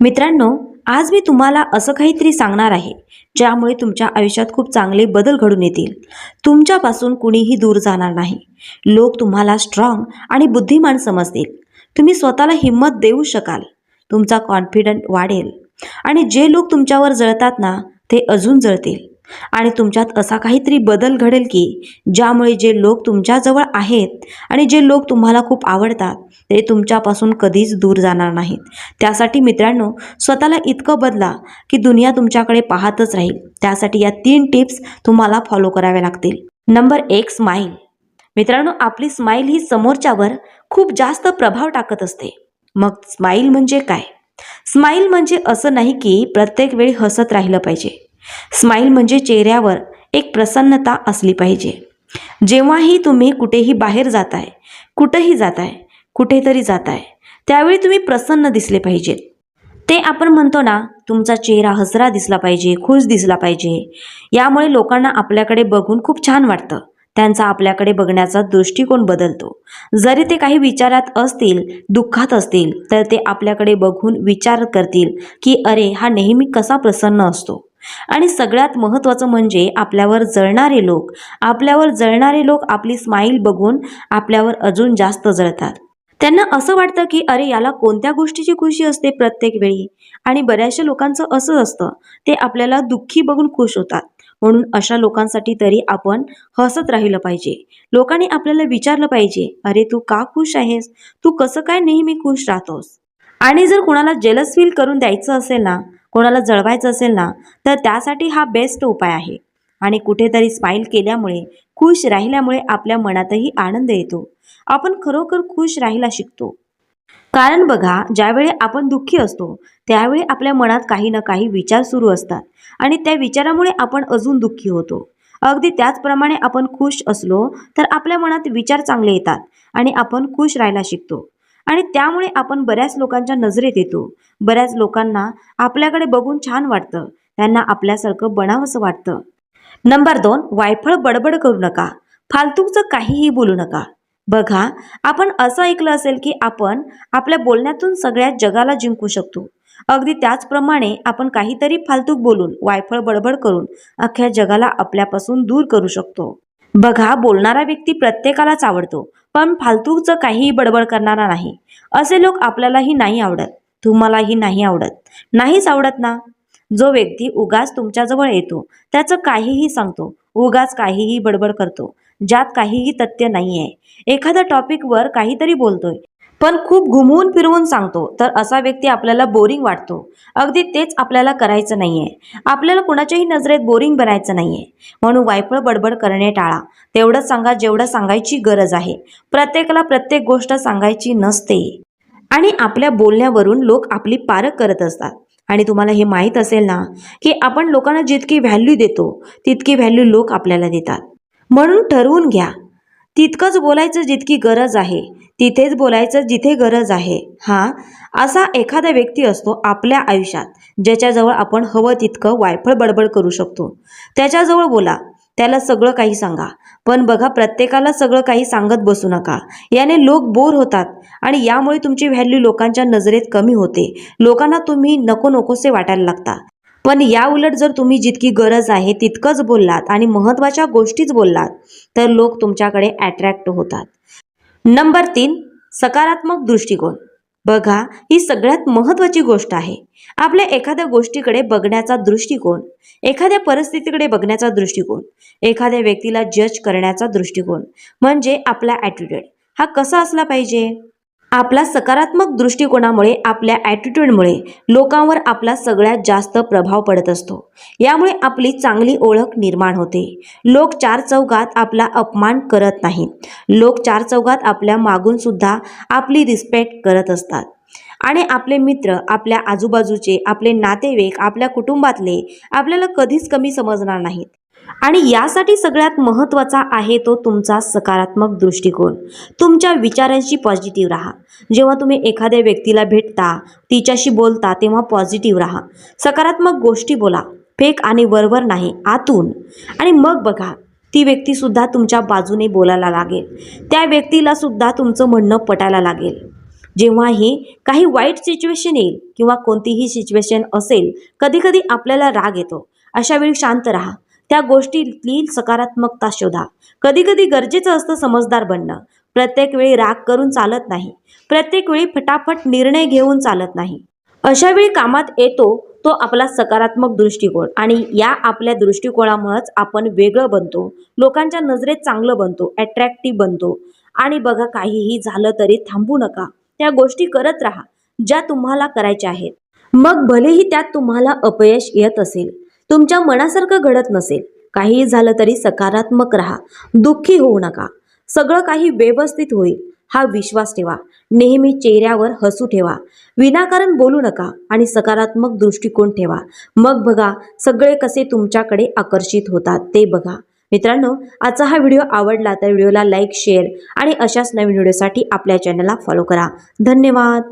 मित्रांनो आज मी तुम्हाला असं काहीतरी सांगणार आहे ज्यामुळे तुमच्या आयुष्यात खूप चांगले बदल घडून येतील. तुमच्यापासून कुणीही दूर जाणार नाही. लोक तुम्हाला स्ट्रॉंग आणि बुद्धिमान समजतील. तुम्ही स्वतःला हिंमत देऊ शकाल. तुमचा कॉन्फिडंट वाढेल. आणि जे लोक तुमच्यावर जळतात ना ते अजून जळतील. आणि तुमच्यात असा काहीतरी बदल घडेल की ज्यामुळे जे लोक तुमच्याजवळ आहेत आणि जे लोक तुम्हाला खूप आवडतात ते तुमच्यापासून कधीच दूर जाणार नाहीत. त्यासाठी मित्रांनो स्वतःला इतकं बदला की दुनिया तुमच्याकडे पाहतच राहील. त्यासाठी या तीन टिप्स तुम्हाला फॉलो कराव्या लागतील. नंबर एक स्माईल. मित्रांनो आपली स्माईल ही समोरच्यावर खूप जास्त प्रभाव टाकत असते. मग स्माईल म्हणजे काय? स्माईल म्हणजे असं नाही की प्रत्येक वेळी हसत राहिलं पाहिजे. स्माईल म्हणजे चेहऱ्यावर एक प्रसन्नता असली पाहिजे. जेव्हाही तुम्ही कुठेही बाहेर जाताय कुठंही जाताय कुठेतरी जाताय त्यावेळी तुम्ही प्रसन्न दिसले पाहिजेत. ते आपण म्हणतो ना तुमचा चेहरा हसरा दिसला पाहिजे खुश दिसला पाहिजे. यामुळे लोकांना आपल्याकडे बघून खूप छान वाटतं. त्यांचा आपल्याकडे बघण्याचा दृष्टिकोन बदलतो. जरी ते काही विचारात असतील दुःखात असतील तर ते आपल्याकडे बघून विचार करतील की अरे हा नेहमी कसा प्रसन्न असतो? आणि सगळ्यात महत्त्वाचं म्हणजे आपल्यावर जळणारे लोक. आपल्यावर जळणारे लोक आपली स्माईल बघून आपल्यावर अजून जास्त जळतात. त्यांना असं वाटतं की अरे याला कोणत्या गोष्टीची खुशी असते प्रत्येक वेळी? आणि बऱ्याचशा लोकांचं असं असतं. ते आपल्याला दुःखी बघून खुश होतात. म्हणून अशा लोकांसाठी तरी आपण हसत राहिलं पाहिजे. लोकांनी आपल्याला विचारलं पाहिजे अरे तू का खुश आहेस? तू कसं काय नेहमी खुश राहतोस? आणि जर कुणाला जेलस फील करून द्यायचं असेल ना कोणाला जळवायचं असेल ना तर त्यासाठी हा बेस्ट उपाय आहे. आणि कुठेतरी स्माईल केल्यामुळे खुश राहिल्यामुळे आपल्या मनातही आनंद येतो. आपण खरोखर खुश राहायला शिकतो. कारण बघा ज्यावेळी आपण दुःखी असतो त्यावेळी आपल्या मनात काही ना काही विचार सुरू असतात. आणि त्या विचारामुळे आपण अजून दुःखी होतो. अगदी त्याचप्रमाणे आपण खुश असलो तर आपल्या मनात विचार चांगले येतात. आणि आपण खुश राहायला शिकतो. आणि त्यामुळे आपण बऱ्याच लोकांच्या नजरेत येतो. बऱ्याच लोकांना आपल्याकडे बघून छान वाटतं. त्यांना आपल्यासारखं बनावंसं वाटतं. नंबर दोन वायफळ बडबड करू नका. फालतूचं काहीही बोलू नका. बघा आपण असं ऐकलं असेल की आपण आपल्या बोलण्यातून सगळ्या जगाला जिंकू शकतो. अगदी त्याचप्रमाणे आपण काहीतरी फालतूक बोलून वायफळ बडबड करून अख्ख्या जगाला आपल्यापासून दूर करू शकतो. बघा बोलणारा व्यक्ती प्रत्येकालाच आवडतो. पण फालतूचं काहीही बडबड करणारा नाही. असे लोक आपल्यालाही नाही आवडत. तुम्हालाही नाही आवडत. नाहीच आवडत ना? जो व्यक्ती उगाच तुमच्याजवळ येतो त्याचं काहीही सांगतो उगाच काहीही बडबड करतो ज्यात काहीही तथ्य नाही आहे एखाद्या टॉपिकवर काहीतरी बोलतोय पण खूप घुमवून फिरवून सांगतो तर असा व्यक्ती आपल्याला बोरिंग वाटतो. अगदी तेच आपल्याला करायचं नाही आहे आपल्याला कुणाच्याही नजरेत बोरिंग बनायचं नाही आहे म्हणून वायफळ बडबड करणे टाळा. तेवढं सांगा जेवढं सांगायची गरज आहे. प्रत्येकाला प्रत्येक गोष्ट सांगायची नसते. आणि आपल्या बोलण्यावरून लोक आपली पारख करत असतात. आणि तुम्हाला हे माहीत असेल ना की आपण लोकांना जितकी व्हॅल्यू देतो तितकी व्हॅल्यू लोक आपल्याला देतात. म्हणून ठरवून घ्या. तितकंच बोलायचं जितकी गरज आहे तिथेच बोलायचं जिथे गरज आहे. हा असा एखादा व्यक्ती असतो आपल्या आयुष्यात ज्याच्याजवळ आपण हवं तितकं वायफळ बडबड करू शकतो. त्याच्याजवळ बोला त्याला सगळं काही सांगा पण बघा प्रत्येकाला सगळं काही सांगत बसू नका. याने लोक बोर होतात आणि यामुळे तुमची व्हॅल्यू लोकांच्या नजरेत कमी होते. लोकांना तुम्ही नको नकोसे वाटायला लागता. पण या उलट जर तुम्ही जितकी गरज आहे तितकंच बोललात आणि महत्त्वाच्या गोष्टीच बोललात तर लोक तुमच्याकडे अट्रॅक्ट होतात. नंबर तीन सकारात्मक दृष्टिकोन. बघा ही सगळ्यात महत्त्वाची गोष्ट आहे. आपल्या एखाद्या गोष्टीकडे बघण्याचा दृष्टिकोन एखाद्या परिस्थितीकडे बघण्याचा दृष्टिकोन एखाद्या व्यक्तीला जज करण्याचा दृष्टिकोन म्हणजे आपला ॲटिट्यूड हा कसा असला पाहिजे? आपला सकारात्मक दृष्टिकोनामुळे आपल्या ॲटिट्यूडमुळे लोकांवर आपला सगळ्यात जास्त प्रभाव पडत असतो. यामुळे आपली चांगली ओळख निर्माण होते. लोक चार चौघात आपला अपमान करत नाहीत लोक चार चौघात आपल्या मागून सुद्धा आपली रिस्पेक्ट करत असतात. आणि आपले मित्र आपल्या आजूबाजूचे आपले नातेवाईक आपल्या कुटुंबातले आपल्याला कधीच कमी समजणार नाहीत. आणि यासाठी सगळ्यात महत्त्वाचा आहे तो तुमचा सकारात्मक दृष्टिकोन. तुमच्या विचारांशी पॉझिटिव्ह राहा. जेव्हा तुम्ही एखाद्या व्यक्तीला भेटता तिच्याशी बोलता तेव्हा पॉझिटिव्ह राहा. सकारात्मक गोष्टी बोला. फेक आणि वरवर नाही आतून. आणि मग बघा ती व्यक्तीसुद्धा तुमच्या बाजूने बोलायला लागेल. त्या व्यक्तीलासुद्धा तुमचं म्हणणं पटायला लागेल. जेव्हाही काही वाईट सिच्युएशन येईल किंवा कोणतीही सिच्युएशन असेल कधीकधी आपल्याला राग येतो. अशा वेळी शांत राहा. त्या गोष्टीतली सकारात्मकता शोधा. कधी कधी गरजेचं असतं समजदार बनणं. प्रत्येक वेळी राग करून चालत नाही. प्रत्येक वेळी फटाफट निर्णय घेऊन चालत नाही. अशा वेळी कामात येतो तो आपला सकारात्मक दृष्टिकोन आणि या आपल्या दृष्टिकोनामुळेच आपण वेगळं बनतो. लोकांच्या नजरेत चांगलं बनतो अट्रॅक्टिव्ह बनतो. आणि बघा काहीही झालं तरी थांबू नका. त्या गोष्टी करत राहा ज्या तुम्हाला करायच्या आहेत. मग भलेही त्यात तुम्हाला अपयश येत असेल तुमच्या मनासारखं घडत नसेल. काही झालं तरी सकारात्मक राहा. दुःखी होऊ नका. सगळं काही व्यवस्थित होईल. हा विश्वास ठेवा. नेहमी चेहऱ्यावर हसू ठेवा. विनाकारण बोलू नका आणि सकारात्मक दृष्टिकोन ठेवा. मग बघा सगळे कसे तुमच्याकडे आकर्षित होतात ते बघा. मित्रांनो आजचा हा व्हिडिओ आवडला तर व्हिडिओला लाईक शेअर आणि अशाच नवीन व्हिडिओसाठी आपल्या चॅनलला फॉलो करा. धन्यवाद.